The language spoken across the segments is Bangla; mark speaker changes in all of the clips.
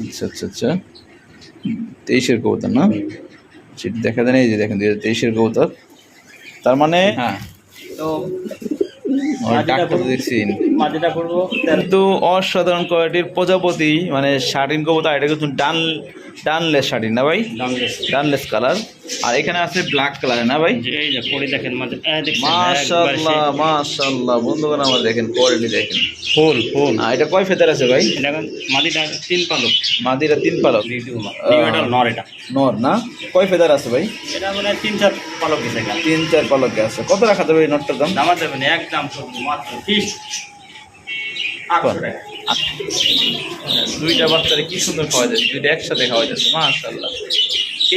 Speaker 1: আচ্ছা
Speaker 2: আচ্ছা আচ্ছা আচ্ছা তেইশের কবুতর না সেটা দেখা যায় না, এই যে দেখেন দুই হাজার তেইশের কবুতর তার মানে
Speaker 1: হ্যাঁ তো
Speaker 2: কিন্তু অসাধারণ কোয়ালিটির প্রজাপতি মানে শার্টিন কবুতর এটা কিন্তু ডান ডানলেস শাড়ি না ভাই? ডানলেস। কালার। আর এখানে আছে ব্ল্যাক কালার না ভাই?
Speaker 1: যে এই দেখেন মাঝে এই দেখছেন,
Speaker 2: মাশাআল্লাহ বন্ধুগণ আমার দেখেন কোয়ালিটি দেখেন।
Speaker 1: ফুল ফুল।
Speaker 2: আর এটা কয় ফেদার আছে ভাই?
Speaker 1: তিন পালক।
Speaker 2: মাদিরা তিন পালক।
Speaker 1: নর এটা।
Speaker 2: নর না? কয় ফেদার আছে ভাই?
Speaker 1: এটা মানে তিন চার পালক
Speaker 2: তিন চার পালকে আছে। কত রাখা যাবে এই নটটার দাম?
Speaker 1: দামা দেবেন একদম মাত্র ঠিক আটশো টাকা।
Speaker 2: দুইটা বাচ্চারে কি সুন্দর খাওয়া যাচ্ছে দুইটা একসাথে খাওয়া যাচ্ছে মাশাল্লাহ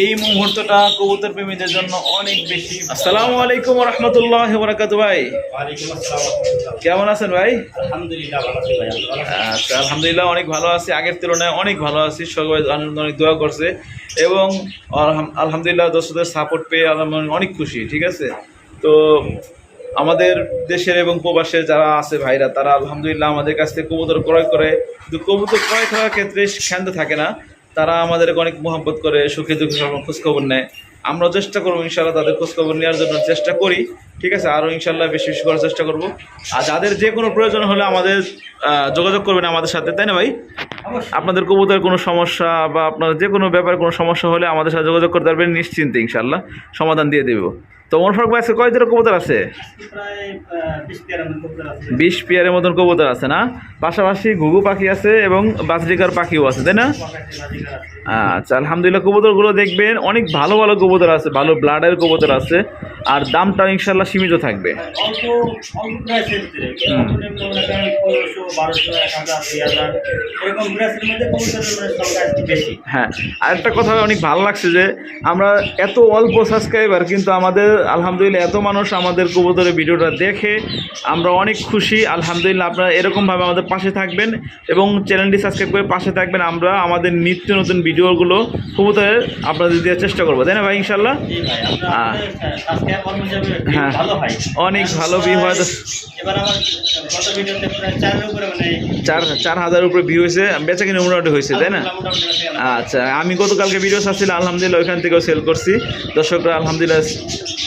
Speaker 2: এই মুহূর্তটা কবুতর প্রেমীদের জন্য অনেক বেশি আসসালামু আলাইকুম রহমতুল্লাহ বরাকাতু ভাই। কেমন আছেন ভাই? আচ্ছা আলহামদুলিল্লাহ অনেক ভালো আছি। আগের তুলনায় অনেক ভালো আছি। সবাই আনন্দ অনেক দোয়া করছে। এবং আলহামদুলিল্লাহ দর্শকদের সাপোর্ট পেয়ে আলহামদুলিল্লাহ অনেক খুশি, ঠিক আছে? তো আমাদের দেশের এবং প্রবাসের যারা আছে ভাইরা তারা আলহামদুলিল্লাহ আমাদের কাছ থেকে কবুতর ক্রয় করে কিন্তু কবুতর ক্রয় করার ক্ষেত্রে ক্ষান্ত থাকে না। তারা আমাদেরকে অনেক মহব্বত করে সুখে দুঃখে সবার খোঁজখবর নেয়। আমরা চেষ্টা করব ইনশাল্লাহ তাদের খোঁজখবর নেওয়ার জন্য চেষ্টা করি। ঠিক আছে? আরও ইনশাল্লাহ বেশি বেশি করার চেষ্টা করব। আর যাদের যে কোনো প্রয়োজন হলে আমাদের যোগাযোগ করবেন আমাদের সাথে তাই না ভাই? আপনাদের কবুতরের কোনো সমস্যা বা আপনার যে কোনো ব্যাপারে কোনো সমস্যা হলে আমাদের সাথে যোগাযোগ করতে পারবেন নিশ্চিন্তে ইনশাল্লাহ সমাধান দিয়ে দেবো। তো ওমর ফারুক ভাই কয় জোড়া কবুতর আছে
Speaker 1: বিশ
Speaker 2: পেয়ারের মতন কবুতর আছে না পাশাপাশি ঘুঘু পাখি আছে এবং বাজরিকার পাখিও আছে, তাই না। আচ্ছা আলহামদুলিল্লাহ কবুতরগুলো দেখবেন অনেক ভালো ভালো কবুতর আছে ভালো ব্লাডের কবুতর আছে আর দামটা ইনশাল্লাহ সীমিত থাকবে।
Speaker 1: হ্যাঁ আর একটা
Speaker 2: কথা অনেক ভালো লাগছে যে আমরা এত অল্প সাবস্ক্রাইবার কিন্তু আমাদের আলহামদুলিল্লাহ এত মানুষ আমাদের কবুতরের ভিডিওটা দেখে আমরা অনেক খুশি আলহামদুলিল্লাহ আপনারা এরকমভাবে আমাদের পাশে থাকবেন এবং চ্যানেলটি সাবস্ক্রাইব করে পাশে থাকবেন আমরা আমাদের নিত্য নতুন ভিডিওগুলো কবুতরের আপনাদের দেওয়ার চেষ্টা করব তাই না ভাই ইনশাল্লাহ হ্যাঁ। অনেক ভালো view হয় তো।
Speaker 1: এবার আমার গত ভিডিওতে প্রায় চারের উপরে মানে
Speaker 2: চার চার হাজার উপরে ভিউ হয়েছে বেচা কিনে মোটামুটি হয়েছে তাই না আচ্ছা আমি গতকালকে ভিডিও ছাড়ছিলাম আলহামদুলিল্লাহ ওইখান থেকেও সেল করছি দর্শকরা আলহামদুলিল্লাহ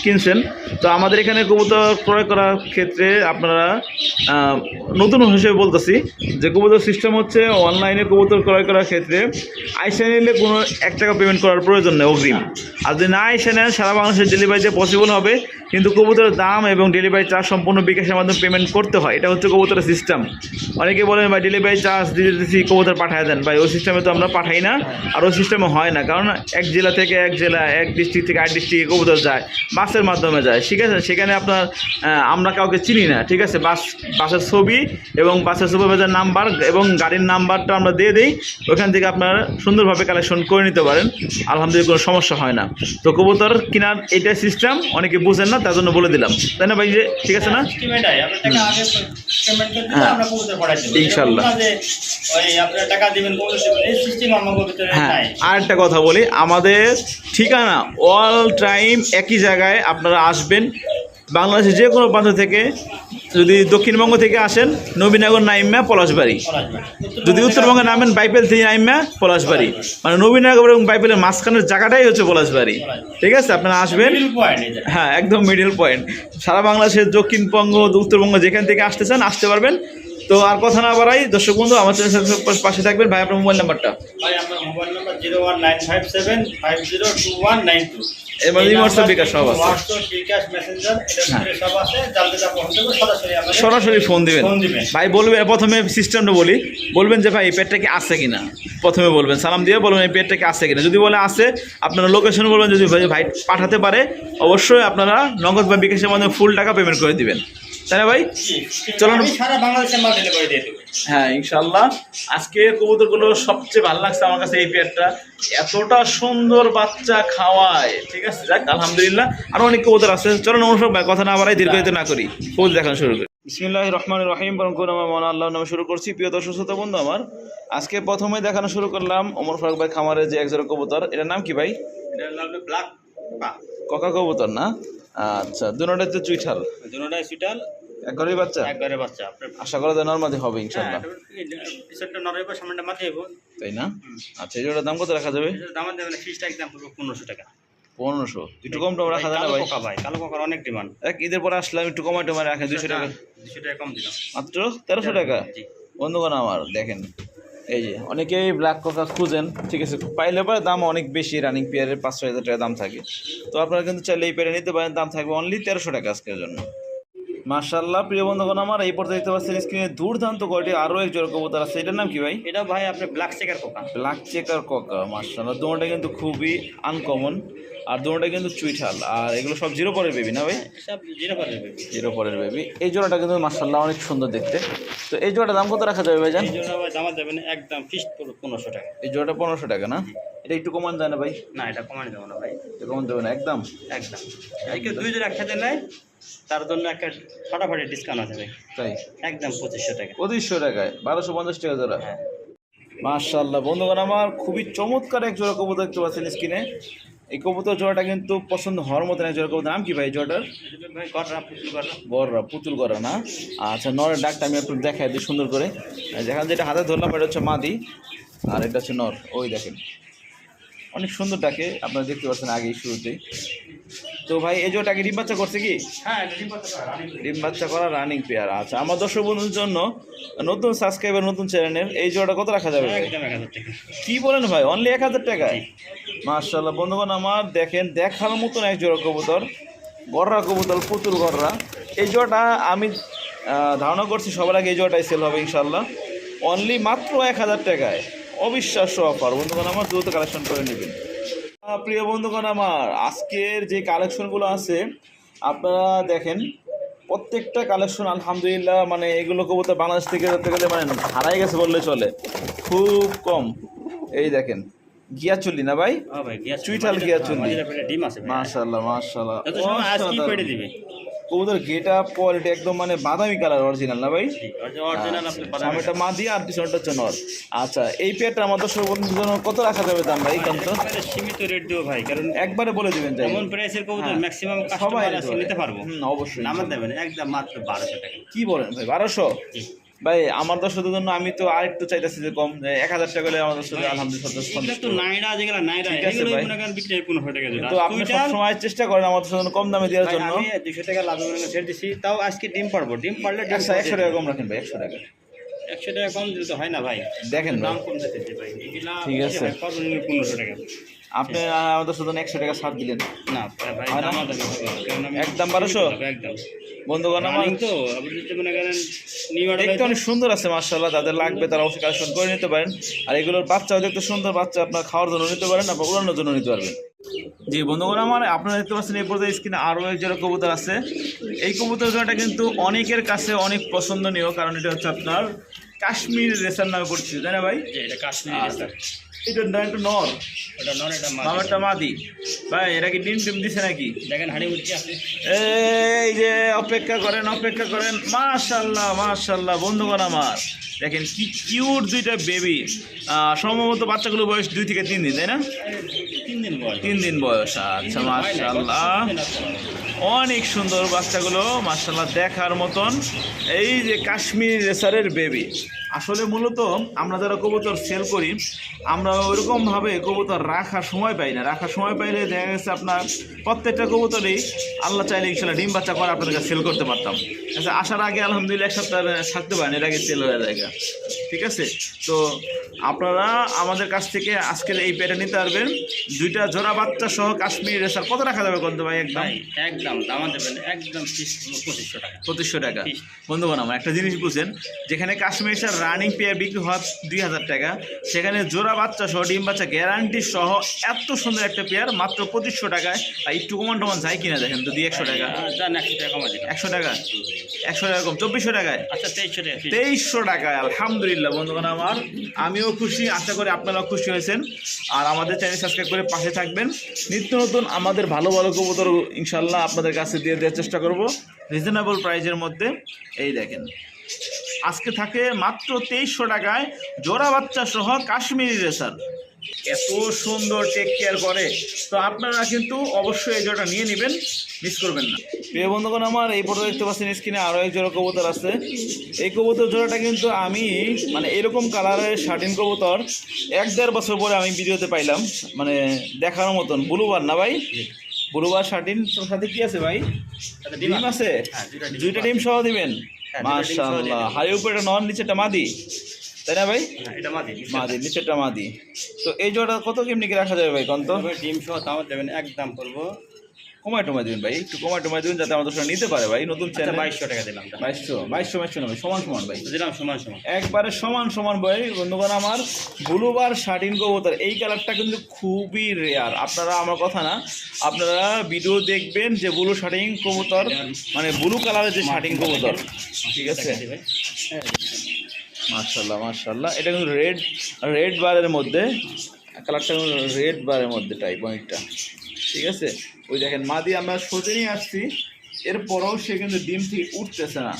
Speaker 2: কিনছেন তো আমাদের এখানে কবুতর ক্রয় করার ক্ষেত্রে আপনারা নতুন হিসেবে বলতেছি যে কবুতর সিস্টেম হচ্ছে অনলাইনে কবুতর ক্রয় করার ক্ষেত্রে আইসা নিলে কোনো এক টাকা পেমেন্ট করার প্রয়োজন নেই অগ্রিম। আর যদি না এসে নেন, সারা বাংলাদেশের ডেলিভারিতে পসিবল হবে কিন্তু কবুতরের দাম এবং ডেলিভারি চার্জ সম্পূর্ণ বিকাশের মাধ্যমে পেমেন্ট করতে হয়। এটা হচ্ছে কবুতরের সিস্টেম অনেকে বলেন, ভাই ডেলিভারি চার্জ দিয়ে দিচ্ছি কবুতর পাঠিয়ে দেন। ভাই, ওই সিস্টেমে তো আমরা পাঠাই না আর ওই সিস্টেমে হয় না। কারণ এক জেলা থেকে এক জেলা, এক ডিস্ট্রিক্ট থেকে আরেক ডিস্ট্রিক্টে কবুতর যায়, বাসের মাধ্যমে যায়। ঠিক আছে? সেখানে আপনার আমরা কাউকে চিনি না, ঠিক আছে? বাস, বাসের ছবি এবং বাসের সুপারভাইজার নাম্বার এবং গাড়ির নাম্বারটা আমরা দিয়ে দিই। ওখান থেকে আপনারা সুন্দরভাবে কালেকশন করে নিতে পারেন। আলহামদুলিল্লাহ কোনো সমস্যা হয় না। তো কবুতর কেনার এটাই সিস্টেম অনেকে বুঝেন না তার জন্য বলে দিলাম। তাই না ভাই যে? ঠিক আছে না? হ্যাঁ। ইনশাল্লাহ। হ্যাঁ আর একটা কথা বলি আমাদের ঠিকানা অল টাইম একই জায়গায় আপনারা আসবেন। বাংলাদেশের যে কোনো প্রান্ত থেকে যদি দক্ষিণবঙ্গ থেকে আসেন নবীনগর নাইম্যা পলাশবাড়ি। যদি উত্তরবঙ্গে নামেন বাইপেল থেকে নাইম্যা পলাশবাড়ি। মানে নবীনগর এবং বাইপেলের মাঝখানের জায়গাটাই হচ্ছে পলাশবাড়ি। ঠিক আছে? আপনারা আসবেন। হ্যাঁ একদম মিডিল পয়েন্ট সারা বাংলাদেশের দক্ষিণবঙ্গ উত্তরবঙ্গ যেখান থেকে আসতে চান আসতে পারবেন। তো আর কথা না বাড়াই দর্শক বন্ধু আমার চ্যানেল পাশে থাকবেন। ভাই আপনার মোবাইল নাম্বারটা?
Speaker 1: ভাই আমার mobile number zero one nine five seven five zero two one nine two. করে সরাসরি
Speaker 2: ফোন দিবেন। ভাই বলবেন প্রথমে সিস্টেমটা বলি। বলবেন যে ভাই এই পেটটা কি আছে কিনা? প্রথমে বলবেন সালাম দিয়ে বলবেন এই পেটটা কি আছে কিনা? যদি বলে আছে আপনারা লোকেশন বলবেন যদি ভাই পাঠাতে পারে অবশ্যই আপনারা নগদ বা বিকাশের মাধ্যমে ফুল টাকা পেমেন্ট করে দিবেন। তাই না ভাই চলুন।
Speaker 1: সারা বাংলাদেশের মাল ডেলিভারি দিয়ে দেবো।
Speaker 2: হ্যাঁ ইনশাল্লাহ আজকে কবুতরগুলো সবচেয়ে ভালো লাগছে আমার কাছে এই পেয়ারটা। এতটা সুন্দর বাচ্চা খাওয়ায় ঠিক আছে? যাক আলহামদুলিল্লাহ। আরও অনেক কবুতর আছে। চলো নমস্কার ভাই, কথা না বাড়াই দীর্ঘায়িত না করি। কবুতর দেখানো শুরু করি। বিসমিল্লাহ রহমান রহিম বরং কোন আমার মনে আল্লাহ নামে শুরু করছি। প্রিয় দর্শক শ্রোতা বন্ধু আমার আজকে প্রথমে দেখানো শুরু করলাম ওমর ফারুক ভাই খামারের যে একজোড়া কবুতর। এটার নাম কি ভাই?
Speaker 1: ব্ল্যাক পা।
Speaker 2: ককা কবুতর না? আচ্ছা দুটাতে চুইঠাল।
Speaker 1: দুটোটাই
Speaker 2: একবারই বাচ্চা?
Speaker 1: একবারে বাচ্চা আপনার
Speaker 2: আশা করা যায় নর্মালি হবে
Speaker 1: হ্যাঁ
Speaker 2: ইনশাল্লাহ
Speaker 1: পিছনটা নড়াইবো সামনেটা মাথাইবো
Speaker 2: তাই না? আচ্ছা এই জোড়ার দাম কত রাখা যাবে?
Speaker 1: দাম দেবেন ফিসটা একদম পুরো পনেরোশো টাকা।
Speaker 2: পনেরোশো। একটু কম টম রাখা না
Speaker 1: কালো
Speaker 2: ভাই
Speaker 1: ভাই কালো পোকার অনেক ডিমান্ড।
Speaker 2: এক ঈদের পরে আসলাম একটু রাখেন দুশো টাকা।
Speaker 1: দুশো টাকা কম দিলাম।
Speaker 2: মাত্র তেরোশো টাকা? বন্ধুগণ আমার দেখেন এই যে অনেকেই ব্ল্যাক কোকা খুঁজেন ঠিক আছে পাইলে পরে দাম অনেক বেশি রানিং পেয়ারের পাঁচ ছয় হাজার টাকা দাম থাকে। তো আপনারা কিন্তু চাইলে এই পেয়ারে নিতে পারেন দাম থাকবে অনলি তেরোশো টাকা আজকের জন্য। মার্শাল্লাহ প্রিয় বন্ধুগণ আমার এই পর্যায়ে দেখতে পাচ্ছেন স্ক্রিনে দুর্দান্ত কোয়ালিটি আরও এক জোড়া কবুতর আছে। এটার নাম কি ভাই?
Speaker 1: এটা ভাই আপনার ব্ল্যাক চেকার পোকা
Speaker 2: ব্ল্যাক চেকার ককা মার্শাল্লাহ দোনোটা কিন্তু খুবই আনকমন আর দোনোটা কিন্তু চুইঠাল। আর এগুলো সব জিরো পরের বেবি না ভাই?
Speaker 1: সব জিরো করে দেবে
Speaker 2: জিরো পরের বেবি এই জোড়াটা কিন্তু মার্শাল্লাহ অনেক সুন্দর দেখতে। তো এই জোড়াটা দাম কত রাখা যাবে ভাই জান?
Speaker 1: এই জন্য ভাই দামা দেবেন একদম ফিস্ট পুরো পনেরোশো টাকা।
Speaker 2: এই জোড়াটা পনেরোশো টাকা না? এটা একটু কমান যায় না ভাই?
Speaker 1: না এটা কমান দেবো না ভাই।
Speaker 2: কমান দেবে না একদম?
Speaker 1: একদম। দুই জন একসাথে নেয়? তার জন্য একটা ফাটাফাটি ডিসকাউন্ট আছে ভাই।
Speaker 2: তাই?
Speaker 1: একদম পঁচিশশো টাকা।
Speaker 2: পঁচিশশো টাকায়। বারোশো পঞ্চাশ টাকা জোড়া।
Speaker 1: হ্যাঁ।
Speaker 2: মার্শাল্লাহ বন্ধুগণ আমার খুবই চমৎকার এক জোড়া কবুতর দেখতে পাচ্ছেন স্ক্রিনে। এই কবুতর জোড়াটা কিন্তু পছন্দ হওয়ার মতন এক জোড়া কবুতর। নাম কি ভাই জোড়াটার?
Speaker 1: কটরা পুতুল
Speaker 2: গররা। না? আচ্ছা নরের ডাকটা আমি একটু দেখাই দিই সুন্দর করে। যেখানে যেটা হাতে ধরলাম এটা হচ্ছে মাদি। আর এটা হচ্ছে নর। ওই দেখেন। অনেক সুন্দর ডাকে আপনারা দেখতে পাচ্ছেন আগেই শুরুতেই। তো ভাই এই জোটাকে ডিম বাচ্চা করছে কি?
Speaker 1: হ্যাঁ ডিম
Speaker 2: বাচ্চা করা রানিং পেয়ার আচ্ছা। আমার দর্শক বন্ধুর জন্য নতুন সাবস্ক্রাইবার নতুন চ্যানেলের এই জোড়াটা কত রাখা যাবে কি বলেন ভাই অনলি এক হাজার টাকায়? মার্শাল্লাহ বন্ধুগণ আমার দেখেন দেখার মতন এক জোড়া কবুতর। গররা কবুতর পুতুল গররা। এই জোড়াটা আমি ধারণা করছি সবার আগে এই জোড়াটাই সেল হবে ইনশাল্লাহ অনলি মাত্র এক হাজার টাকায়। অবিশ্বাস্য অফার বন্ধুগণ আমার দ্রুত কালেকশন করে নেবেন। প্রিয় বন্ধুগণ আমার আজকের যে কালেকশনগুলো আছে আপনারা দেখেন প্রত্যেকটা কালেকশন আলহামদুলিল্লাহ মানে এগুলো কবুতর বাংলাদেশ থেকে ধরতে গেলে মানে হারাই গেছে বললে চলে। খুব কম। এই দেখেন গিয়া চললি না ভাই?
Speaker 1: হ্যাঁ
Speaker 2: চুইঠাল গিয়া চুন্নি।
Speaker 1: মাঝিরা
Speaker 2: কবুতর গেট আপ কোয়ালিটি একদম মানে বাদামি কালার অরিজিনাল না ভাই?
Speaker 1: অরিজিনাল
Speaker 2: সামনেটা মা দিয়ে আর পিছনটা হচ্ছে নর। আচ্ছা এই পেয়ারটা আমাদের সর্ববন্ধুর জন্য কত রাখা যাবে দাম ভাই কান্ত
Speaker 1: সীমিত রেট দেবো ভাই কারণ
Speaker 2: একবারে বলে দেবেন যাই।
Speaker 1: এমন প্রাইসের কবুতর। ম্যাক্সিমাম
Speaker 2: সবাই
Speaker 1: নিতে পারব।
Speaker 2: অবশ্যই
Speaker 1: নামার দেবেন একদম মাত্র বারোশো টাকা।
Speaker 2: কি বলেন ভাই বারোশো? ভাই আমার দর্শকদের জন্য আমি তো আরেকটু চাইতেছি যে কম এক হাজার টাকা হলে আমার দর্শকদের আলহামদুলিল্লাহ
Speaker 1: তো নাইরা যেগুলো নাইরা এগুলো মনে করেন বিক্রি হয়
Speaker 2: তো আপনি সবসময় চেষ্টা করেন আমাদের জন্য কম দামে দেওয়ার জন্য।
Speaker 1: আমি দুশো টাকা লাভ ছেড়ে দিছি। তাও আজকে ডিম পারব। ডিম পারলে ডিম
Speaker 2: একশো একশো টাকা কম রাখেন ভাই একশো টাকা।
Speaker 1: একশো টাকা কম দিলে তো হয় না ভাই।
Speaker 2: দেখেন
Speaker 1: দাম কম দিতেছে ভাই।
Speaker 2: ঠিক আছে।
Speaker 1: পনেরোশো টাকা।
Speaker 2: আপনি আমাদের শুধু একশো টাকা ছাড় দিলেন।
Speaker 1: না
Speaker 2: হয় একদম 1200?
Speaker 1: একদম
Speaker 2: বন্ধুগণ আমার
Speaker 1: তো
Speaker 2: দেখতে অনেক সুন্দর আছে মার্শাল্লাহ লাগবে তারা অবশ্যই কালেকশন করে নিতে পারেন। আর এগুলোর বাচ্চাও দেখতে সুন্দর বাচ্চা আপনার খাওয়ার জন্য নিতে পারেন আপনার উড়ানোর জন্য নিতে পারবেন। জি বন্ধুগণ আমার আপনারা দেখতে পাচ্ছেন এই পর্যায়ে স্ক্রিনে আরও এক জোড়া কবুতর আছে। এই কবুতর জোড়াটা কিন্তু অনেকের কাছে অনেক পছন্দনীয় কারণ এটা হচ্ছে আপনার কাশ্মীর রেসার নামে পরিচিত তাই না ভাই?
Speaker 1: এটা কাশ্মীরি
Speaker 2: আচ্ছা।
Speaker 1: রেসার।
Speaker 2: এটা না একটা নর? মাদি। ভাই এরা কি ডিম টিম দিছে নাকি?
Speaker 1: দেখেন হাড়ি উঠছে
Speaker 2: এই যে অপেক্ষা করেন অপেক্ষা করেন। মাশাল্লাহ মাশাল্লাহ বন্ধুগণ আমার। দেখেন কি কিউট দুইটা বেবি সম্ভবত বাচ্চাগুলো বয়স দুই থেকে তিন দিন তাই না?
Speaker 1: তিন দিন বয়স।
Speaker 2: তিন দিন বয়স আচ্ছা মাশাল্লাহ। অনেক সুন্দর বাচ্চাগুলো মাশাল্লাহ দেখার মতন। এই যে কাশ্মীর রেসারের বেবি আসলে মূলত আমরা যারা কবুতর সেল করি আমরা ওইরকমভাবে কবুতর রাখার সময় পাই না। রাখার সময় পাইলে দেখা গেছে আপনার প্রত্যেকটা কবুতরেই আল্লাহ চাইলে ইনশাল্লাহ ডিম বাচ্চা করে আপনাদের কাছে সেল করতে পারতাম। আচ্ছা আসার আগে আলহামদুলিল্লাহ এক সপ্তাহ থাকতে পারেন এর আগে সেল হয়ে যায় ঠিক আছে? তো আপনারা আমাদের কাছ থেকে আজকের এই পেটে নিতে পারবেন। দুইটা জোড়া বাচ্চা সহ কাশ্মীর রেসার কত রাখা যাবে কত ভাই একদম?
Speaker 1: একদম দামা দেবেন একদম পঁচিশশো টাকা।
Speaker 2: পঁচিশশো টাকা। বন্ধুগণ আমার একটা জিনিস বুঝছেন যেখানে কাশ্মীর সার রানিং পেয়ার বিক্রি হয় দুই হাজার টাকা। সেখানে জোড়া বাচ্চা সহ ডিম বাচ্চা গ্যারান্টি সহ এত সুন্দর একটা পেয়ার মাত্র পঁচিশশো টাকায়। আর একটু কমান টমান যায় কিনা দেখেন তো দুই একশো টাকা
Speaker 1: একশো টাকা?
Speaker 2: একশো টাকা কম চব্বিশশো টাকায়?
Speaker 1: আচ্ছা তেইশশো টাকা
Speaker 2: তেইশশো টাকায় আলহামদুলিল্লাহ বন্ধুগণ আমার। আমিও খুশি আশা করি আপনারাও খুশি হয়েছেন। আর আমাদের চ্যানেল সাবস্ক্রাইব করে পাশে থাকবেন। নিত্য নতুন আমাদের ভালো ভালো কবুতর ইনশাল্লাহ আপনাদের কাছে দিয়ে দেওয়ার চেষ্টা করব। রিজনেবল প্রাইজের মধ্যে। এই দেখেন। আজকে থাকে মাত্র তেইশশো টাকায় জোড়া বাচ্চা সহ কাশ্মীরি রেসার এত সুন্দর টেক কেয়ার করে। তো আপনারা কিন্তু অবশ্যই এই জোড়াটা নিয়ে নেবেন মিস করবেন না। প্রিয় বন্ধুগণ আমার এই ফটো দেখতে পাচ্ছেন স্ক্রিনে আরও এক জোড়া কবুতর আছে। এই কবুতর জোড়াটা কিন্তু আমি মানে এরকম কালারের শার্টিন কবুতর এক দেড় বছর পরে আমি ভিডিওতে পাইলাম। মানে দেখার মতন। ব্লুবার না ভাই? বুলুবার শার্টিন তোর সাথে কি আছে ভাই? ডিম আছে।
Speaker 1: হ্যাঁ, দুইটা ডিম সহ
Speaker 2: দিবেন?
Speaker 1: হ্যাঁ,
Speaker 2: মাশাআল্লাহ।
Speaker 1: দিবেন।
Speaker 2: হাড়ির উপরে নন নিচেটা মাদি। তাই না ভাই?
Speaker 1: হ্যাঁ, এটা মাদি
Speaker 2: মাদি নিচেরটা মাদি। তো এই জোড়া কত কেমনি কি রাখা যাবে ভাই কন্ত?
Speaker 1: ডিম সহ দাম দেবেন একদম পড়ব
Speaker 2: কমাই টমাই দিবেন ভাই একটু কমাই টমাই দিবেন যাতে আমাদের সঙ্গে নিতে পারে ভাই নতুন চ্যানেল
Speaker 1: বাইশশো টাকা দিলাম।
Speaker 2: বাইশশো বাইশশো বাইশশো না ভাই সমান সমান ভাই।
Speaker 1: দিলাম সমান সমান।
Speaker 2: একবারে সমান সমান ভাই বন্ধুগণ আমার ব্লুবার শার্টিন কবুতর। এই কালারটা কিন্তু খুবই রেয়ার আপনারা আমার কথা না আপনারা ভিডিও দেখবেন যে ব্লু শার্টিং কবুতর মানে ব্লু কালারের যে শার্টিং কবুতর। ঠিক আছে।
Speaker 1: হ্যাঁ,
Speaker 2: মার্শাল্লাহ মার্শাল্লাহ এটা কিন্তু রেড রেড বারের মধ্যে কালারটা কিন্তু রেড বারের মধ্যে টাইপ অনেকটা। ঠিক আছে? ওই দেখেন মাদি আমরা সোজে নিয়ে আসছি। এরপরেও সে কিন্তু ডিম থেকে উঠতেছে না।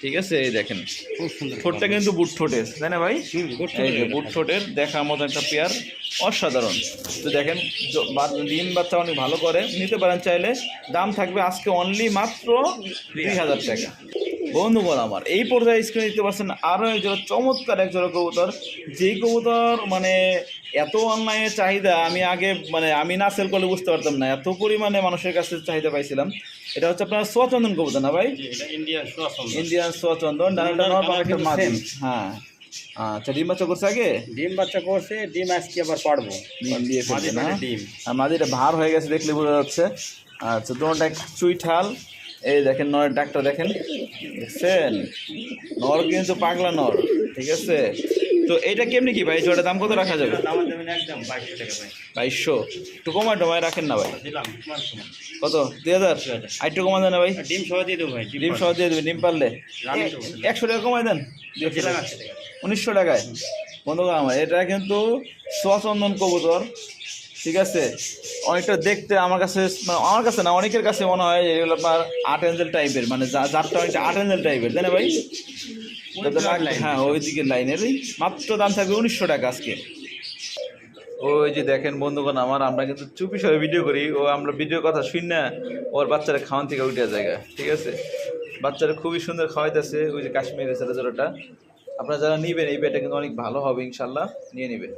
Speaker 2: ঠিক আছে? এই দেখেন
Speaker 1: খুব সুন্দর
Speaker 2: ঠোঁটটা কিন্তু বুট ঠোঁটের তাই না ভাই?
Speaker 1: বুট
Speaker 2: এই যে
Speaker 1: ঠোঁটের।
Speaker 2: বুট ঠোঁটের দেখার মতো একটা পেয়ার অসাধারণ। তো দেখেন ডিম বাচ্চা অনেক ভালো করে। নিতে পারেন চাইলে। দাম থাকবে আজকে অনলি মাত্র দুই হাজার টাকা। বন্ধুগণ আমার এই পর্যায়ে স্ক্রিনে দিতে পারছেন আরও এক জোড়া চমৎকার এক জোড়া কবুতর। যেই কবুতর মানে এত অনলাইনে চাহিদা আমি আগে মানে আমি না সেল করলে বুঝতে পারতাম না এত পরিমাণে মানুষের কাছে চাহিদা পাইছিলাম। এটা হচ্ছে আপনার সোয়াচন্দন কবুতর না ভাই?
Speaker 1: ইন্ডিয়ান
Speaker 2: সোয়াচন্দন। হ্যাঁ। আচ্ছা ডিম বাচ্চা করছে আগে?
Speaker 1: ডিম বাচ্চা করছে ডিম আজকে আবার পারব
Speaker 2: ডিম দিয়ে না?
Speaker 1: ডিম।
Speaker 2: আর মাদিটা ভার হয়ে গেছে দেখলে বোঝা যাচ্ছে। আচ্ছা দোনোটা চুই ঠাল এই দেখেন নরের ডাকটা দেখেন। দেখছেন? নর কিন্তু পাগলা নর ঠিক আছে? তো এইটা কেমনি কি ভাই? জোড়া দাম কত রাখা যাবে?
Speaker 1: এটা বাইশশো
Speaker 2: একটু কমায় টমায় রাখেন না ভাই। কত? দুই হাজার? আর একটু কমায় দেন না ভাই।
Speaker 1: ডিম সহ দিয়ে দেবো ভাই
Speaker 2: ডিম সহ দিয়ে দেবে ডিম পারলে। একশো টাকা কমায় দেন। উনিশশো টাকায়। বন্ধুগণ আমার এটা কিন্তু সোয়াচন্দন কবুতর। ঠিক আছে? অনেকটা দেখতে আমার কাছে মানে আমার কাছে না অনেকের কাছে মনে হয় এগুলো আপনার আট এঞ্জেল টাইপের মানে যা- জাতটা অনেকটা আট এঞ্জেল টাইপের তাই না ভাই? হ্যাঁ ওই দিকের লাইনের। মাত্র দাম থাকবে উনিশশো টাকা আজকে। ওই যে দেখেন বন্ধুগণ আমার আমরা কিন্তু চুপি সরে ভিডিও করি ও আমরা ভিডিওর কথা শুন না ওর বাচ্চারা খাওয়ান থেকে উঠে জায়গা ঠিক আছে? বাচ্চারা খুবই সুন্দর খাওয়াইতেছে ওই যে কাশ্মীরের ছেলে আপনারা যারা নিবেন এই পেটা কিন্তু অনেক ভালো হবে ইনশাল্লাহ নিয়ে নেবেন।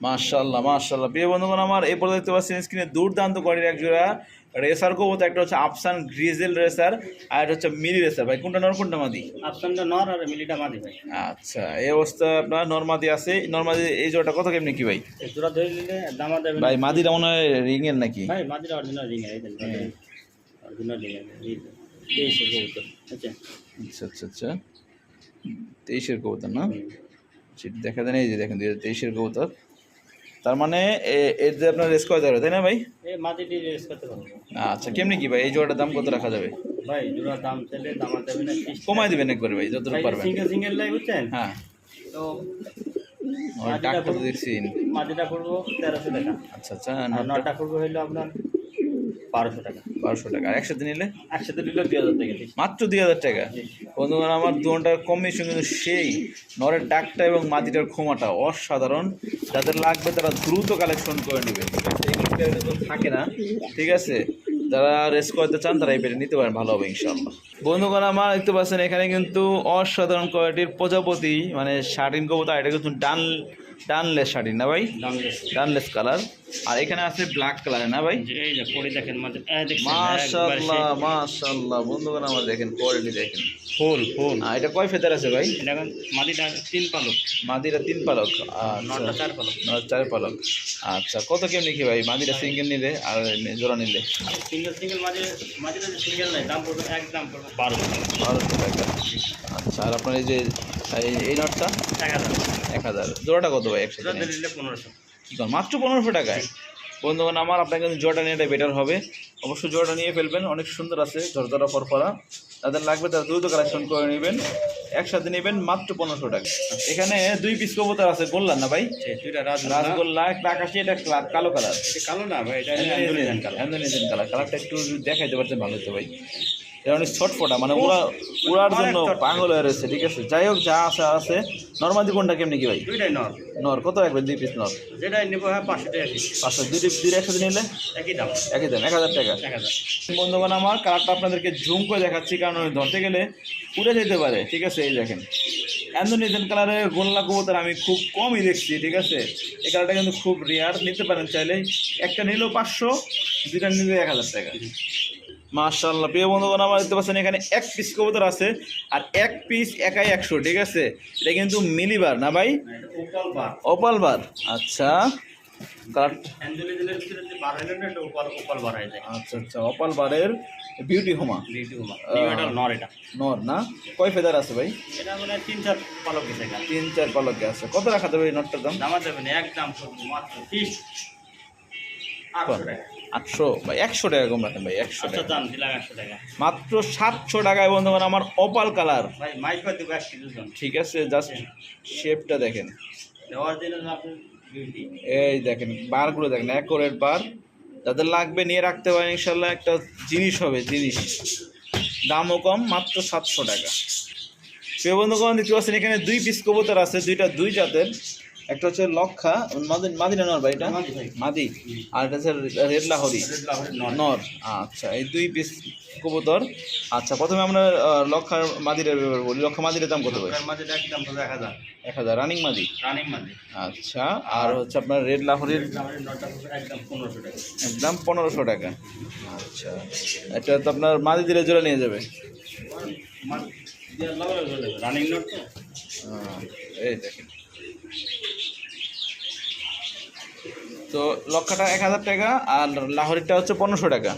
Speaker 2: মাশাল্লাহ মাশাল্লাহ প্রিয় বন্ধুগণ আমার এই পর্যন্ত দেখতে পাচ্ছেন স্ক্রিনে দুর্দান্ত কোয়ালিটির এক জোড়া রেসার কবুতর একটা হচ্ছে আফসান গ্রিজেল রেসার আর একটা হচ্ছে মিলি রেসার ভাই কোনটা নর কোনটা মাদি?
Speaker 1: আফসানটা নর আর মিলিটা মাদি ভাই।
Speaker 2: আচ্ছা এই অবস্থা আপনার নর্মাদি আছে। নর্মাদি এই জোড়াটা কত কেমনি কি ভাই?
Speaker 1: জোড়া ধরে নিলে দামা দেবেন
Speaker 2: ভাই মাদিটা মনে হয় রিংয়ের নাকি?
Speaker 1: ভাই মাদিরা অরিজিনাল রিং দেন অরিজিনাল রিং তেইশে আচ্ছা।
Speaker 2: আচ্ছা আচ্ছা আচ্ছা। তেইশের কবুতর না? সেটা দেখা যায় না, এই যে দেখেন দুই হাজার তেইশের কবুতর। তার মানে এর যে আপনার রেস করা যাবে তাই না ভাই? আচ্ছা কেমনি কি ভাই? এই জোড়াটার দাম কত রাখা যাবে?
Speaker 1: ভাই জোড়া দাম চাইলে দামা দেবেন না
Speaker 2: কমাই দিবেন একবার ভাই যতটুকু পারবেন।
Speaker 1: সিঙ্গেল সিঙ্গেল লাই বুঝছেন?
Speaker 2: হ্যাঁ।
Speaker 1: তো
Speaker 2: ওই ডাক্তার তো দেখছি।
Speaker 1: করব তেরোশো টাকা।
Speaker 2: আচ্ছা আচ্ছা
Speaker 1: নটা করব হইল আপনার বারোশো টাকা।
Speaker 2: বারোশো টাকা। আর একসাথে নিলে?
Speaker 1: একসাথে নিলে দুই হাজার টাকা
Speaker 2: মাত্র দুই হাজার টাকা? বন্ধুগণ, আমার দুটার কম্বিনেশন কিন্তু সেই নরের ডাকটা এবং মাটিটার ক্ষমাটা অসাধারণ। যাদের লাগবে তারা দ্রুত কালেকশন করে নেবে। থাকে না, ঠিক আছে? যারা রেস করতে চান তারা এই পেটে নিতে পারেন, ভালো হবে ইনশাল্লাহ বন্ধুগণ, আমার দেখতে পাচ্ছেন এখানে কিন্তু অসাধারণ কোয়ালিটির প্রজাপতি মানে শার্টিন কবুতর এটা কিন্তু ডান ডানলেস শাড়ি না ভাই। ডানলেস। কালার। আর এখানে আছে ব্ল্যাক কালার না ভাই?
Speaker 1: দেখেন দেখছেন,
Speaker 2: মাশাল্লাহ মাশাল্লাহ বন্ধুগণ আমার দেখেন কোয়ালিটি দেখেন।
Speaker 1: ফুল ফুল।
Speaker 2: এটা কয় ফেদার আছে ভাই?
Speaker 1: মাদিটা তিন পালক।
Speaker 2: মাদিরা তিন পালক।
Speaker 1: নটা
Speaker 2: আচ্ছা
Speaker 1: চার পালক।
Speaker 2: নয় চার পালক। আচ্ছা কত কেমনি কি ভাই? মাদিরা সিঙ্গেল নিলে আর জোড়া নিলে?
Speaker 1: সিঙ্গেল নাই দাম পড়বে এক দাম পড়বে বারোশো
Speaker 2: বারোশো টাকা। আচ্ছা আর আপনার এই যে এই- এই নটটা?
Speaker 1: এক হাজার।
Speaker 2: জোড়াটা কত ভাই একসাথে
Speaker 1: পনেরোশো।
Speaker 2: কি কর মাত্র পনেরোশো টাকায়। বন্ধুগণ আমার আপনার কিন্তু জোড়াটা নিয়ে বেটার হবে। অবশ্যই জোড়াটা নিয়ে ফেলবেন। অনেক সুন্দর আছে ঝরঝরা ফরফরা। তাদের লাগবে তারা দ্রুত কালেকশন করে নেবেন। একসাথে নেবেন মাত্র পনেরোশো টাকা। এখানে দুই পিস কবুতর আছে বললাম না ভাই?
Speaker 1: সেই দুইটা রাজ
Speaker 2: একটা আকাশি এটা কালো কালার
Speaker 1: কালো না ভাই এটা
Speaker 2: কালার কালারটা একটু দেখাইতে পারতেন ভালো হতো ভাই। এটা অনেক ছটফটা মানে উড়া উড়ার জন্য। পাগল হয়ে রয়েছে ঠিক আছে? যাই হোক যা আছে আছে। নর্মাদি কোনটা কেমনি কি ভাই?
Speaker 1: দুইটাই নর।
Speaker 2: নর কত রাখবেন দুই পিস নর?
Speaker 1: যেটাই নেব হ্যাঁ পাঁচশো টাকা পিস
Speaker 2: পাঁচশো দুই দুই একসাথে নিলে?
Speaker 1: একই দাম।
Speaker 2: একই দেন এক হাজার টাকা। বন্ধুগণ আমার কালারটা আপনাদেরকে ঝুম করে দেখাচ্ছি কারণ ধরতে গেলে উড়ে যেতে পারে ঠিক আছে? এই দেখেন। অ্যান্ডোনিজেন কালারের গোল্লা কবুতর আমি খুব কমই দেখছি ঠিক আছে? এই কালারটা কিন্তু খুব রেয়ার নিতে পারেন চাইলে একটা নিলেও পাঁচশো দুটা নিলে এক হাজার টাকা। মার্শাল্লাহ প্রিয় বন্ধুগণ আমার দেখতে পাচ্ছেন এখানে এক পিস কবুতর আছে আর এক পিস একাই একশো ঠিক আছে? এটা কিন্তু মিলিবার না ভাই?
Speaker 1: ওপাল বার।
Speaker 2: অপাল বার আচ্ছা আচ্ছা আচ্ছা বারের বিউটি হোমা
Speaker 1: নর এটা।
Speaker 2: নর না? কয় ফেদার আছে ভাই?
Speaker 1: মানে তিন চার পালক
Speaker 2: তিন চার পালকে আছে। কত রাখা নটটার দাম?
Speaker 1: দামা দেবেন একদম মাত্র আটশো
Speaker 2: বা একশো টাকা কম রাখেন ভাই একশো
Speaker 1: আচ্ছা
Speaker 2: টাকা।
Speaker 1: একশো টাকা।
Speaker 2: মাত্র সাতশো টাকায় বন্ধুগণ আমার অপাল কালার।
Speaker 1: করে এক
Speaker 2: ঠিক আছে জাস্ট শেপটা দেখেন। এই দেখেন বারগুলো দেখেন অ্যাকোরেট বার যাদের লাগবে নিয়ে রাখতে পারেন ইনশাল্লাহ একটা জিনিস হবে জিনিস। দামও কম মাত্র সাতশো টাকা। প্রিয় বন্ধুগণ দেখতে পাচ্ছেন এখানে দুই পিস কবুতর আছে দুইটা দুই জাতের। একটা হচ্ছে লক্ষা মাদি মাদিনা নর ভাই এটা
Speaker 1: মাদি
Speaker 2: আর এটা হচ্ছে রেড লাহরি
Speaker 1: নর
Speaker 2: আচ্ছা এই দুই পিস কবুতর আচ্ছা প্রথমে আমরা লক্ষার মাদিরের ব্যাপারে বলি লক্ষা মাদিরের দাম কত ভাই
Speaker 1: ওটার মাঝে একদম এক হাজার
Speaker 2: এক হাজার রানিং মাদি
Speaker 1: রানিং মাঝে
Speaker 2: আচ্ছা আর হচ্ছে আপনার রেড লাহরির
Speaker 1: একদম পনেরোশো টাকা
Speaker 2: একদম পনেরোশো টাকা আচ্ছা এটা তো আপনার মাদি দিলে জোড়া নিয়ে যাবে
Speaker 1: রানিং নোট তো
Speaker 2: এই দেখেন তো লক্ষাটা এক হাজার টাকা আর লাহরিটা হচ্ছে পনেরোশো টাকা।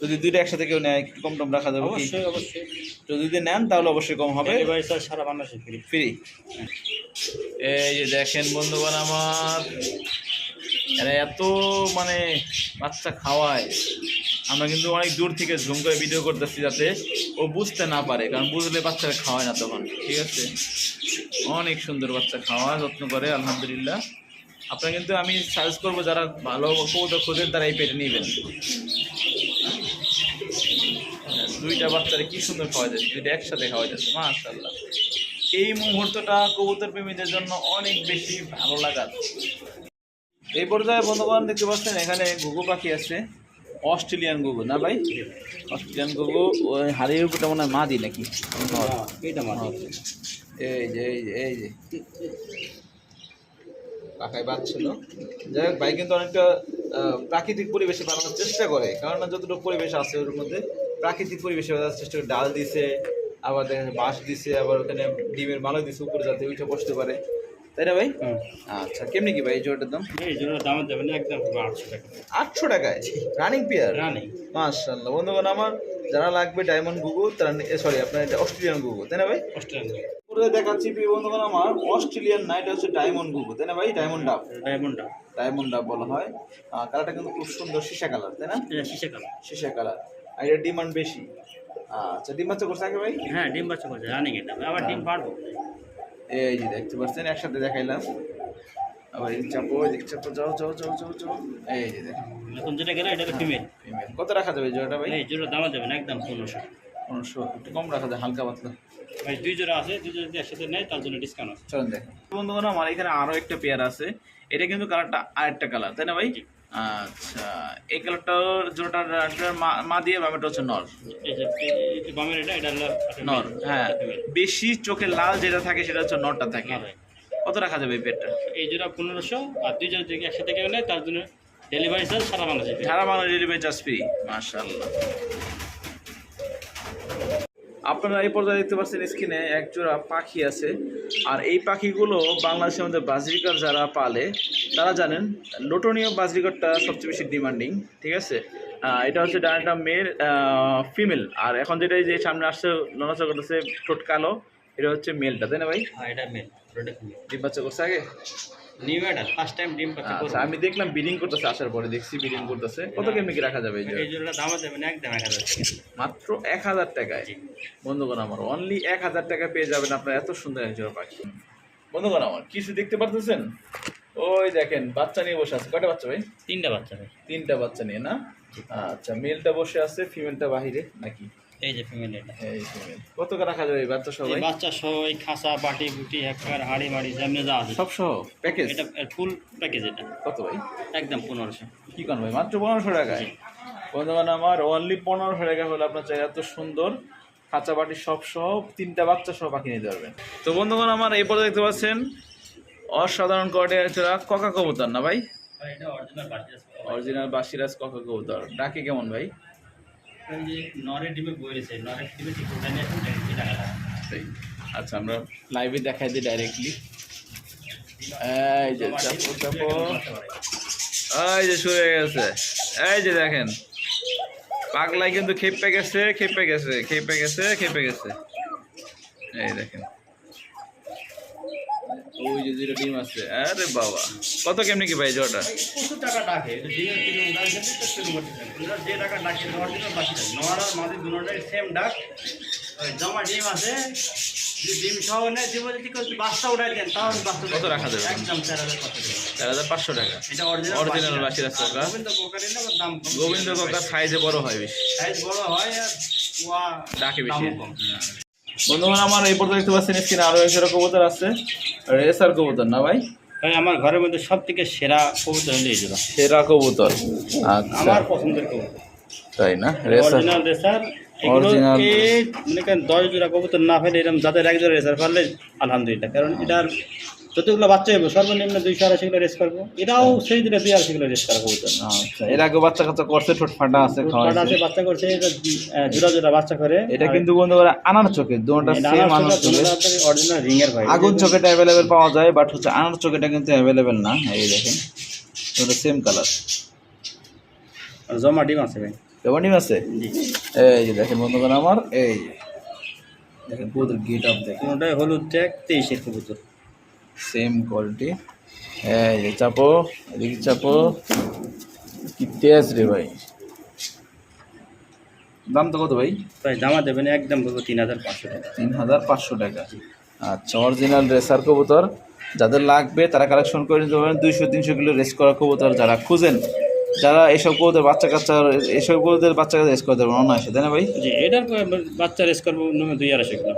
Speaker 2: যদি দুইটা একসাথে কেউ নেয় কি কম টম রাখা যাবে
Speaker 1: অবশ্যই অবশ্যই।
Speaker 2: যদি নেন তাহলে অবশ্যই কম হবে।
Speaker 1: সারা বাংলাদেশে ফ্রি
Speaker 2: ফ্রি এই যে দেখেন বন্ধুগণ আমার এরা এত মানে বাচ্চা খাওয়ায়। আমরা কিন্তু অনেক দূর থেকে ঝুম করে ভিডিও করতেছি যাতে ও বুঝতে না পারে কারণ বুঝলে বাচ্চারা খাওয়ায় না তখন ঠিক আছে? অনেক সুন্দর বাচ্চা খাওয়া, যত্ন করে, আলহামদুলিল্লাহ। আপনারা কিন্তু আমি সাজেস্ট করব যারা ভালো কবুতর খোঁজেন তারা এই পেটে নেবেন। দুইটা বাচ্চারা কি সুন্দর খাওয়া যাচ্ছে দুইটা একসাথে খাওয়া যাচ্ছে মাশাল্লাহ এই মুহূর্তটা কবুতর প্রেমীদের জন্য অনেক বেশি ভালো লাগার। এই পর্যায়ে বন্ধুগণ দেখতে পাচ্ছেন, এখানে ঘুঘু পাখি আছে। অস্ট্রেলিয়ান গুগু না ভাই? অস্ট্রেলিয়ান গুগু ওই হাড়ির উপরটা মনে হয় মাদি নাকি?
Speaker 1: এইটা মাঝে
Speaker 2: এই যে এই যে এই যে। কাকাই বাচ্ছিল। যাই হোক ভাই কিন্তু অনেকটা প্রাকৃতিক পরিবেশে বানানোর চেষ্টা করে। কারণ যতটুকু পরিবেশ আছে ওর মধ্যে প্রাকৃতিক পরিবেশে বানানোর চেষ্টা করে। ডাল দিছে আবার দেখেন বাঁশ দিছে আবার ওখানে ডিমের মালা দিছে উপরে যাতে উঠে বসতে পারে। তাই না ভাই? আচ্ছা কেমনি কি ভাই এই জোড়াটার দাম?
Speaker 1: এই জন্য দাম দেবেন একদম আটশো টাকা।
Speaker 2: আটশো টাকায়? রানিং পেয়ার
Speaker 1: রানিং
Speaker 2: মাশাল্লাহ বন্ধুগণ আমার যারা লাগবে ডায়মন্ড গুগু তারা সরি আপনার এটা অস্ট্রেলিয়ান গুগু তাই না ভাই?
Speaker 1: অস্ট্রেলিয়ান
Speaker 2: দেখাচ্ছি বন্ধুগণ আমার অস্ট্রেলিয়ান নাইট হচ্ছে ডায়মন্ড গুগু তাই না ভাই? ডায়মন্ড ডাব
Speaker 1: ডায়মন্ডটা
Speaker 2: ডায়মন্ড ডাব বলা হয়। কালারটা কিন্তু খুব সুন্দর সীসা কালার তাই না?
Speaker 1: এটা শিশে কালার
Speaker 2: সীসা কালার আর এটা ডিমান্ড বেশি। আচ্ছা ডিম বাচ্চা করছে আগে ভাই?
Speaker 1: হ্যাঁ ডিম বাচ্চা করছে রানিং এটা আবার ডিম পারব।
Speaker 2: এই যে দেখতে পাচ্ছেন একসাথে দেখাইলাম। আবার এই চাপো এদিক চাপো যাও যাও যাও যাও যাও। এই যে দেখেন
Speaker 1: এখন যেটা গেলে এটা ফিমেল
Speaker 2: female। কত রাখা যাবে এই জোড়াটা ভাই?
Speaker 1: এই জোড়া দাম দেবেন একদম পনেরোশো।
Speaker 2: পনেরোশো একটু কম রাখা যায় হালকা পাতলা।
Speaker 1: ভাই দুই জোড়া আছে দুই জোড়া যদি একসাথে নেয় তার জন্য ডিসকাউন্ট আছে।
Speaker 2: চলেন দেখেন বন্ধুগণ আমার এখানে আরও একটা পেয়ার আছে। এটা কিন্তু কালারটা আরেকটা কালার তাই না ভাই? আচ্ছা এই কালারটার জোড়াটার মা- মা দিয়ে বামেটা হচ্ছে নর। নর হ্যাঁ। বেশি চোখে লাল যেটা থাকে সেটা হচ্ছে নরটা থাকে। কত রাখা যাবে এই পেটটা?
Speaker 1: এই জোড়া পনেরোশো আর দুই জোড়া যদি একসাথে কেউ নেয় তার জন্য ডেলিভারি চার্জ সারা বাংলাদেশে।
Speaker 2: সারা বাংলা ডেলিভারি চার্জ ফ্রি মাশাআল্লাহ। আপনারা এই পর্যায়ে দেখতে পাচ্ছেন স্ক্রিনে এক জোড়া পাখি আছে। আর এই পাখিগুলো বাংলাদেশের মধ্যে বাজরিকার যারা পালে তারা জানেন লোটনীয় বাজরিকারটা সবচেয়ে বেশি ডিমান্ডিং ঠিক আছে? এটা হচ্ছে ডানাটা মেয়ের ফিমেল আর এখন যেটা যে সামনে আসছে নড়াচড়া করতেছে ঠোঁট কালো এটা হচ্ছে মেলটা তাই না ভাই?
Speaker 1: হ্যাঁ এটা মেল ওটা ফিমেল
Speaker 2: ডিম বাচ্চা করছে আগে?
Speaker 1: নিউ এটা ফার্স্ট টাইম ডিম বাচ্চা
Speaker 2: আচ্ছা আমি দেখলাম বিডিং করতেছে আসার পরে দেখছি বিডিং করতেছে। কত কেমনি কি রাখা যাবে এই জোড়া?
Speaker 1: জোড়াটা দাম একদম এক হাজার
Speaker 2: মাত্র এক হাজার টাকায়। বন্ধুগণ আমার অনলি এক হাজার টাকা পেয়ে যাবেন আপনার এত সুন্দর একজন পাখি। বন্ধুগণ আমার কিছু দেখতে পারতেছেন? ওই দেখেন বাচ্চা নিয়ে বসে আছে। কয়টা বাচ্চা ভাই?
Speaker 1: তিনটা বাচ্চা ভাই।
Speaker 2: তিনটা বাচ্চা নিয়ে না? আচ্ছা মেলটা বসে আছে ফিমেলটা বাহিরে নাকি?
Speaker 1: এই যে ফিমেল এটা।
Speaker 2: কত করে রাখা যাবে বাচ্চা
Speaker 1: এই
Speaker 2: সবাই?
Speaker 1: বাচ্চা সহ এই খাসা বাটি বুটি হাড়ি মাড়ি যেমনি যা আছে।
Speaker 2: সব সহ? প্যাকেজ
Speaker 1: এটা ফুল প্যাকেজ এটা।
Speaker 2: কত ভাই?
Speaker 1: একদম পনেরোশো।
Speaker 2: কি কান ভাই? মাত্র পনেরোশো টাকায়? বন্ধুবান আমার অনলি পনেরোশো টাকা হলে আপনার চাই এত সুন্দর। খাঁচা বাটি সব সহ তিনটা বাচ্চা সহ পাখি নিতে পারবেন তো বন্ধুগণ আমার এই দেখতে পাচ্ছেন অসাধারণ কোয়ালিটি ককা কবুতর না ভাই?
Speaker 1: অরিজিনাল
Speaker 2: অরিজিনাল বাসিরাজ ককা কবুতর ডাকে কেমন ভাই?
Speaker 1: ওই যে নরের ডিমে বইরেছে নরের ডিমে ঠিক ওটা নিয়ে এখন দেখছি টাকা লাগা
Speaker 2: আচ্ছা আমরা লাইভে দেখাই দিই ডাইরেক্টলি এই যে চাপো চাপো। এই যে শুয়ে গেছে। এই যে দেখেন। পাগলাই কিন্তু খেপে গেছে খেপে গেছে খেপে গেছে খেপে গেছে। এই দেখেন। ওই যে দুটো ডিম আছে। আরে বাবা। কত কেমনি কি ভাই জোটা
Speaker 1: প্রচুর টাকা ডাকে যে টাকা ডাকে বাকি নর আর মাঝে দুটোটাই সেম ডাক। জমা ডিম আছে ডিম সহ নেয় দিব যদি কেউ বাচ্চা উঠাই দেন তাও আমি বাচ্চা
Speaker 2: কত রাখা যাবে?
Speaker 1: একদম চার হাজার
Speaker 2: চার হাজার পাঁচশো টাকা।
Speaker 1: এটা অরিজিনাল গোবিন্দ কোকারি দাম
Speaker 2: গোবিন্দ কাকা সাইজে বড় হয় বেশি।
Speaker 1: সাইজ বড় হয় আর
Speaker 2: ডাকে বেশি।
Speaker 1: কম।
Speaker 2: বন্ধুগণ আমার এই পর্যন্ত দেখতে পাচ্ছেন স্ক্রিনে আরও একশো কবুতর আছে। রেসার কবুতর না ভাই?
Speaker 1: ভাই আমার ঘরের মধ্যে সব থেকে সেরা কবুতর হলো এই জোড়া।
Speaker 2: সেরা কবুতর। আচ্ছা।
Speaker 1: আমার পছন্দের কবুতর।
Speaker 2: তাই না? রেসার
Speaker 1: অরিজিনাল রেসার
Speaker 2: Original
Speaker 1: মনে করেন দশ জোড়া কবুতর না ফেলে এরকম যাদের এক জোড়া রেসার ফেললে আলহামদুলিল্লাহ কারণ এটার যতগুলো বাচ্চা হবে সর্বনিম্ন দুইশো আড়াইশো কিলো রেস করব। এটাও সেই দিনে দুই আড়াইশো কিলো রেস করা কবুতর
Speaker 2: আচ্ছা এর আগে বাচ্চা কাচ্চা করছে ঠোঁট ফাটা আছে
Speaker 1: বাচ্চা আছে। বাচ্চা করছে এটা জোড়া জোড়া বাচ্চা করে।
Speaker 2: এটা কিন্তু বন্ধু করে আনার চোখে দুটা সেম আনার চোখে
Speaker 1: অরিজিনাল ভাই।
Speaker 2: আগুন চোখেটা অ্যাভেলেবেল পাওয়া যায় বাট হচ্ছে আনার চোখেটা কিন্তু অ্যাভেলেবেল না। এই দেখেন দুটো সেম কালার
Speaker 1: জমা ডিম আছে ভাই।
Speaker 2: কেমন নিম আছে? এই যে দেখেন বন্ধুগণ আমার এই। দেখেন কবুতর গেট আপ দেখেন।
Speaker 1: কোনোটাই হলুদ ট্যাগ তেইশের কবুতর।
Speaker 2: সেম কোয়ালিটি এই যে চাপো এদিকে চাপো। কি তেজ রে ভাই? দাম তো কত ভাই?
Speaker 1: ভাই জামা দেবেন একদম বলব তিন হাজার পাঁচশো টাকা।
Speaker 2: তিন হাজার পাঁচশো টাকা। আচ্ছা অরিজিনাল রেসার কবুতর। যাদের লাগবে তারা কালেকশন করে নিতে পারেন। দুইশো তিনশো কিলো রেস করা কবুতর যারা খুঁজেন যারা এসব কবুতর বাচ্চা কাচ্চা এসব কবুতর বাচ্চা কাচ্চা রেস করতে পারবেন অনায়াসে তাই না ভাই?
Speaker 1: জি এটার বাচ্চা রেস করব? দুই আড়াইশো কিলো।